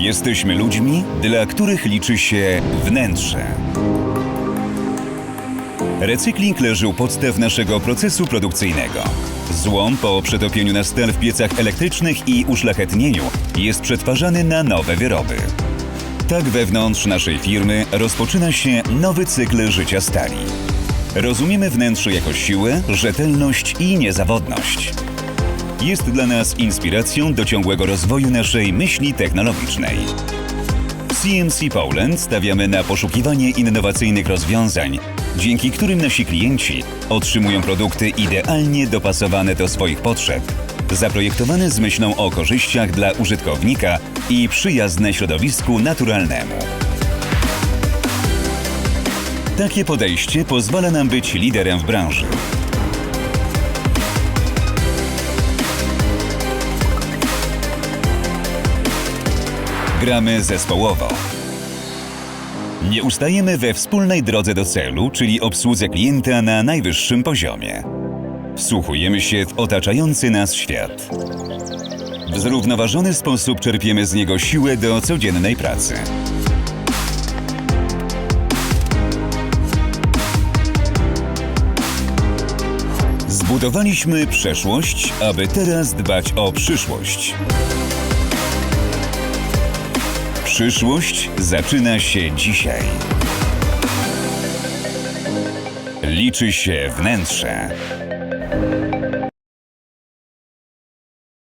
Jesteśmy ludźmi, dla których liczy się wnętrze. Recykling leży u podstaw naszego procesu produkcyjnego. Złom po przetopieniu na stal w piecach elektrycznych i uszlachetnieniu jest przetwarzany na nowe wyroby. Tak wewnątrz naszej firmy rozpoczyna się nowy cykl życia stali. Rozumiemy wnętrze jako siłę, rzetelność i niezawodność. Jest dla nas inspiracją do ciągłego rozwoju naszej myśli technologicznej. W CMC Poland stawiamy na poszukiwanie innowacyjnych rozwiązań, dzięki którym nasi klienci otrzymują produkty idealnie dopasowane do swoich potrzeb, zaprojektowane z myślą o korzyściach dla użytkownika i przyjazne środowisku naturalnemu. Takie podejście pozwala nam być liderem w branży. Gramy zespołowo. Nie ustajemy we wspólnej drodze do celu, czyli obsłudze klienta na najwyższym poziomie. Wsłuchujemy się w otaczający nas świat. W zrównoważony sposób czerpiemy z niego siłę do codziennej pracy. Zbudowaliśmy przeszłość, aby teraz dbać o przyszłość. Przyszłość zaczyna się dzisiaj. Liczy się wnętrze.